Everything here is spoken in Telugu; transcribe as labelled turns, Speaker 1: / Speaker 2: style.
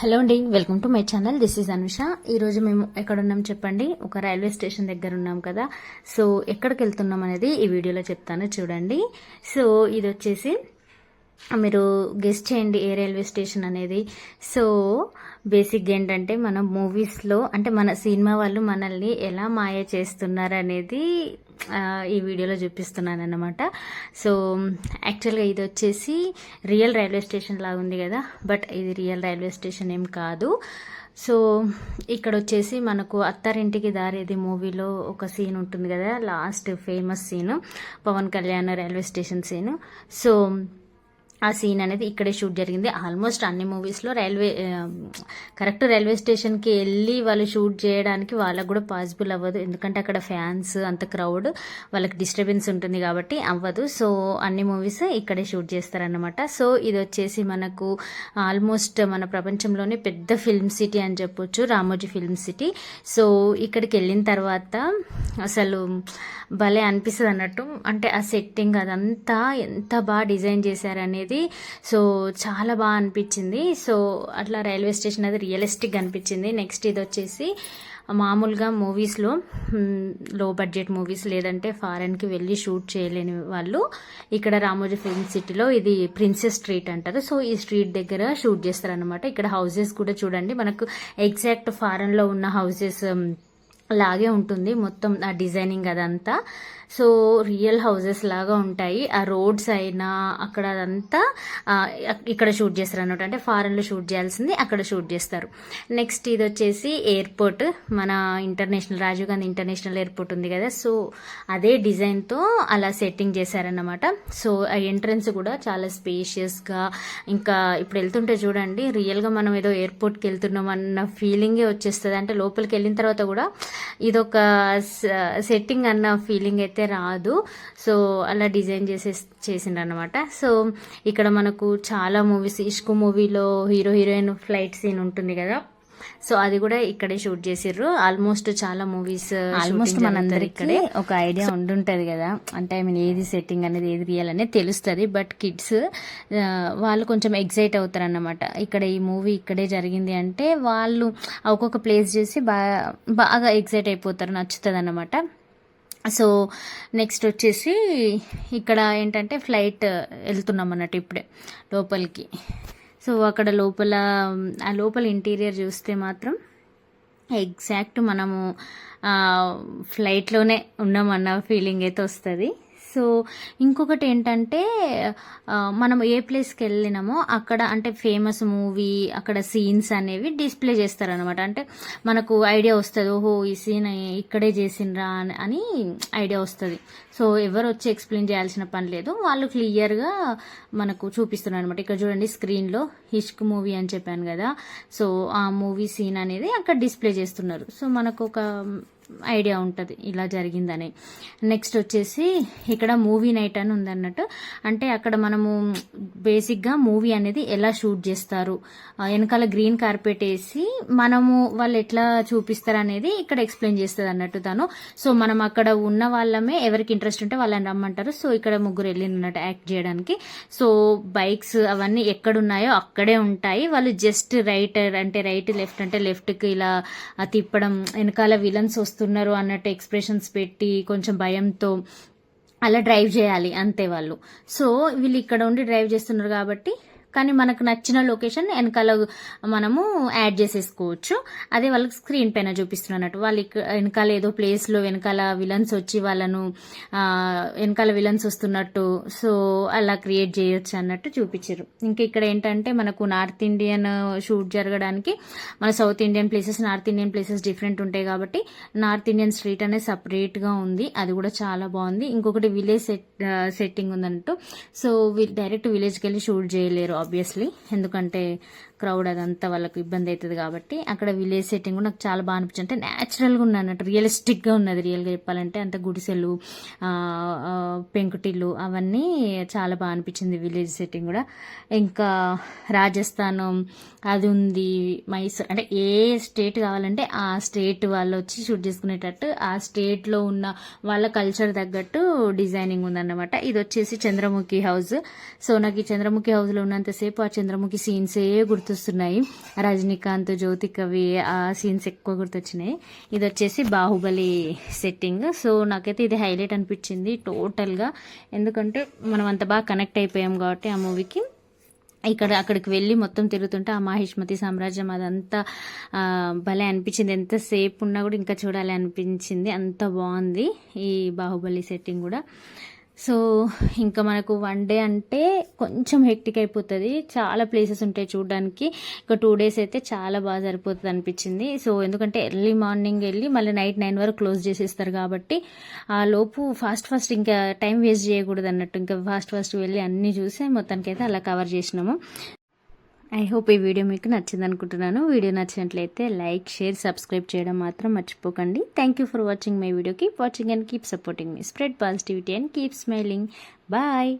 Speaker 1: హలో అండి welcome to my channel. This is Anusha ఈరోజు మేము ఎక్కడ ఉన్నాం చెప్పండి? ఒక రైల్వే స్టేషన్ దగ్గర ఉన్నాం కదా. సో ఎక్కడికి వెళ్తున్నాం అనేది ఈ వీడియోలో చెప్తాను చూడండి. సో ఇది వచ్చేసి మీరు గెస్ట్ చేయండి ఏ రైల్వే స్టేషన్ అనేది. సో బేసిక్గా ఏంటంటే మన మూవీస్లో అంటే మన సినిమా వాళ్ళు మనల్ని ఎలా మాయ చేస్తున్నారు అనేది ఈ వీడియోలో చూపిస్తున్నాను అనమాట సో యాక్చువల్గా ఇది వచ్చేసి రియల్ రైల్వే స్టేషన్ లాగా ఉంది కదా బట్ ఇది రియల్ రైల్వే స్టేషన్ ఏం కాదు. సో ఇక్కడ వచ్చేసి మనకు అత్తారింటికి దారేది మూవీలో ఒక సీన్ ఉంటుంది కదా last famous scene Pawan Kalyan railway station scene so ఆ సీన్ అనేది ఇక్కడే షూట్ జరిగింది. ఆల్మోస్ట్ అన్ని మూవీస్లో రైల్వే కరెక్ట్ రైల్వే స్టేషన్కి వెళ్ళి వాళ్ళు షూట్ చేయడానికి వాళ్ళకు కూడా పాసిబుల్ అవ్వదు. ఎందుకంటే అక్కడ ఫ్యాన్స్ అంత క్రౌడ్ వాళ్ళకి డిస్టర్బెన్స్ ఉంటుంది కాబట్టి అవ్వదు. సో అన్ని మూవీస్ ఇక్కడే షూట్ చేస్తారనమాట సో ఇది వచ్చేసి మనకు ఆల్మోస్ట్ మన ప్రపంచంలోనే పెద్ద ఫిల్మ్ సిటీ అని చెప్పొచ్చు రామోజీ ఫిల్మ్ సిటీ సో ఇక్కడికి వెళ్ళిన తర్వాత అసలు భలే అనిపిస్తుంది అన్నట్టు అంటే ఆ సెట్టింగ్ అదంతా ఎంత బాగా డిజైన్ చేశారనేది సో చాలా బాగా అనిపించింది. సో అట్లా రైల్వే స్టేషన్ అది రియలిస్టిక్ అనిపించింది. నెక్స్ట్ ఇది వచ్చేసి మామూలుగా మూవీస్లో లో బడ్జెట్ మూవీస్ లేదంటే ఫారెన్కి వెళ్ళి షూట్ చేయలేని వాళ్ళు ఇక్కడ రామోజీ ఫిల్మ్ సిటీలో ఇది ప్రిన్సెస్ స్ట్రీట్ అంటారు. సో ఈ స్ట్రీట్ దగ్గర షూట్ చేస్తారనమాట ఇక్కడ హౌసెస్ కూడా చూడండి. మనకు ఎగ్జాక్ట్ ఫారెన్లో ఉన్న హౌసెస్ లాగే ఉంటుంది మొత్తం ఆ డిజైనింగ్ అదంతా. సో రియల్ హౌసెస్ లాగా ఉంటాయి. ఆ రోడ్స్ అయినా అక్కడ అదంతా ఇక్కడ షూట్ చేస్తారు అన్నమాట. అంటే ఫారెన్లో షూట్ చేయాల్సింది అక్కడ షూట్ చేస్తారు. నెక్స్ట్ ఇది వచ్చేసి ఎయిర్పోర్ట్. మన international Rajiv Gandhi international airport ఉంది కదా. సో అదే డిజైన్తో అలా సెట్టింగ్ చేశారన్నమాట. సో ఆ ఎంట్రన్స్ కూడా చాలా స్పేషియస్గా ఇంకా ఇప్పుడు వెళ్తుంటే చూడండి రియల్గా మనం ఏదో ఎయిర్పోర్ట్కి వెళ్తున్నాం అన్న ఫీలింగే వచ్చేస్తుంది. అంటే లోపలికి వెళ్ళిన తర్వాత కూడా ఇదొక సెట్టింగ్ అన్న ఫీలింగ్ అయితే రాదు. సో అలా డిజైన్ చేసే చేసిండ్రు అనమాట సో ఇక్కడ మనకు చాలా మూవీస్ ఇష్కు మూవీలో హీరో హీరోయిన్ ఫ్లైట్ సీన్ ఉంటుంది కదా. సో అది కూడా ఇక్కడే షూట్ చేసిర్రు. ఆల్మోస్ట్ చాలా మూవీస్
Speaker 2: ఆల్మోస్ట్ మనందరికీ ఒక ఐడియా ఉండుంటది కదా. అంటే ఐ మీన్ ఏది సెట్టింగ్ అనేది ఏది రియల్ అనేది తెలుస్తుంది. బట్ కిడ్స్ వాళ్ళు కొంచెం ఎగ్జైట్ అవుతారు అన్నమాట ఇక్కడ ఈ మూవీ ఇక్కడే జరిగింది అంటే వాళ్ళు ఒక్కొక్క ప్లేస్ చేసి బాగా బాగా ఎగ్జైట్ అయిపోతారు నచ్చుతుంది అన్నమాట సో నెక్స్ట్ వచ్చేసి ఇక్కడ ఏంటంటే ఫ్లైట్ వెళ్తున్నాం అన్నట్టు ఇప్పుడే లోపలికి. సో అక్కడ లోపల ఆ లోపల ఇంటీరియర్ చూస్తే మాత్రం ఎగ్జాక్ట్ మనము ఫ్లైట్లోనే ఉన్నామన్న ఫీలింగ్ అయితే వస్తుంది. సో ఇంకొకటి ఏంటంటే మనం ఏ ప్లేస్కి వెళ్ళినామో అక్కడ అంటే ఫేమస్ మూవీ అక్కడ సీన్స్ అనేవి డిస్ప్లే చేస్తారనమాట అంటే మనకు ఐడియా వస్తుంది ఓహో ఈ సీన్ ఇక్కడే చేసిండ్రా అని అని ఐడియా వస్తుంది. సో ఎవరు వచ్చి ఎక్స్ప్లెయిన్ చేయాల్సిన పని లేదు. వాళ్ళు క్లియర్గా మనకు చూపిస్తున్నారు అనమాట ఇక్కడ చూడండి స్క్రీన్లో హిష్క్ మూవీ అని చెప్పాను కదా. సో ఆ మూవీ సీన్ అనేది అక్కడ డిస్ప్లే చేస్తున్నారు. సో మనకు ఒక ఐడియా ఉంటుంది ఇలా జరిగిందని. నెక్స్ట్ వచ్చేసి ఇక్కడ మూవీ నైట్ అని ఉందన్నట్టు. అంటే అక్కడ మనము బేసిక్గా మూవీ అనేది ఎలా షూట్ చేస్తారు? వెనకాల గ్రీన్ కార్పెట్ వేసి మనము వాళ్ళు ఎట్లా చూపిస్తారు అనేది ఇక్కడ ఎక్స్ప్లెయిన్ చేస్తుంది అన్నట్టు తను. సో మనం అక్కడ ఉన్న వాళ్ళమే ఎవరికి ఇంట్రెస్ట్ ఉంటే వాళ్ళని రమ్మంటారు. సో ఇక్కడ ముగ్గురు వెళ్ళినట్టు యాక్ట్ చేయడానికి. సో బైక్స్ అవన్నీ ఎక్కడున్నాయో అక్కడే ఉంటాయి. వాళ్ళు జస్ట్ రైట్ అంటే రైట్ లెఫ్ట్ అంటే లెఫ్ట్కి ఇలా తిప్పడం వెనకాల విలన్స్ చేస్తున్నారు అన్నట్టు ఎక్స్ప్రెషన్స్ పెట్టి కొంచెం భయంతో అలా డ్రైవ్ చేయాలి అంతే వాళ్ళు. సో వీళ్ళు ఇక్కడ ఉండి డ్రైవ్ చేస్తున్నారు కాబట్టి కానీ మనకు నచ్చిన లొకేషన్ వెనకాల మనము యాడ్ చేసేసుకోవచ్చు. అదే వాళ్ళకి స్క్రీన్ పైన చూపిస్తున్నట్టు. వాళ్ళు ఇక్కడ వెనకాల ఏదో ప్లేస్లో వెనకాల విలన్స్ వచ్చి వాళ్ళను వెనకాల విలన్స్ వస్తున్నట్టు. సో అలా క్రియేట్ చేయొచ్చు అన్నట్టు చూపించారు. ఇంకా ఇక్కడ ఏంటంటే మనకు నార్త్ ఇండియన్ షూట్ జరగడానికి మన south Indian places north Indian places different ఉంటాయి కాబట్టి నార్త్ ఇండియన్ స్ట్రీట్ అనేది సపరేట్గా ఉంది. అది కూడా చాలా బాగుంది. ఇంకొకటి విలేజ్ సెట్ సెట్టింగ్ ఉందంటూ సో డైరెక్ట్ విలేజ్కి వెళ్ళి షూట్ చేయలేరు ఆబ్వియస్లీ ఎందుకంటే క్రౌడ్ అదంతా వాళ్ళకి ఇబ్బంది అవుతుంది కాబట్టి అక్కడ విలేజ్ సెట్టింగ్ కూడా నాకు చాలా బాగా అనిపించింది. అంటే న్యాచురల్గా ఉంది అన్నట్టు రియలిస్టిక్గా ఉన్నది రియల్గా చెప్పాలంటే. అంత గుడిసెలు పెంకుటిల్లు అవన్నీ చాలా బాగా అనిపించింది విలేజ్ సెట్టింగ్ కూడా. ఇంకా రాజస్థాన్ అది ఉంది మైసూర్. అంటే ఏ స్టేట్ కావాలంటే ఆ స్టేట్ వాళ్ళు వచ్చి షూట్ చేసుకునేటట్టు ఆ స్టేట్లో ఉన్న వాళ్ళ కల్చర్ తగ్గట్టు డిజైనింగ్ ఉందన్నమాట. ఇది వచ్చేసి చంద్రముఖి హౌస్ సో నాకు ఈ చంద్రముఖి హౌస్లో ఉన్నంత ఉన్నంతసేపు ఆ చంద్రముఖి సీన్సే గుర్తొస్తున్నాయి. రజనీకాంత్ జ్యోతి కవి ఆ సీన్స్ ఎక్కువ గుర్తొచ్చినాయి. ఇది వచ్చేసి బాహుబలి సెట్టింగ్ సో నాకైతే ఇది హైలైట్ అనిపించింది టోటల్గా ఎందుకంటే మనం అంత బాగా కనెక్ట్ అయిపోయాం కాబట్టి ఆ మూవీకి ఇక్కడ అక్కడికి వెళ్ళి మొత్తం తిరుగుతుంటే ఆ మాహిష్మతి సామ్రాజ్యం అదంతా భలే అనిపించింది. ఎంతసేపు ఉన్నా కూడా ఇంకా చూడాలి అనిపించింది. అంత బాగుంది ఈ బాహుబలి సెట్టింగ్ కూడా. సో ఇంకా మనకు వన్ డే అంటే కొంచెం హెక్టిక్ అయిపోతుంది. చాలా ప్లేసెస్ ఉంటాయి చూడడానికి. ఇంకా టూ డేస్ అయితే చాలా బాగా సరిపోతుంది అనిపించింది. సో ఎందుకంటే ఎర్లీ మార్నింగ్ వెళ్ళి మళ్ళీ నైట్ నైన్ వరకు క్లోజ్ చేసేస్తారు కాబట్టి ఆ లోపు ఫాస్ట్ ఫాస్ట్ ఇంకా టైం వేస్ట్ చేయకూడదు అన్నట్టు ఇంకా ఫాస్ట్ ఫాస్ట్ వెళ్ళి అన్నీ చూసి మొత్తానికైతే అలా కవర్ చేసినాము. ఐ హోప్ ఈ వీడియో మీకు నచ్చింది అనుకుంటున్నాను వీడియో నచ్చినట్లయితే లైక్ షేర్ సబ్స్క్రైబ్ చేయడం మాత్రం మర్చిపోకండి. Thank you for watching my video keep watching and keep supporting me spread positivity and keep smiling bye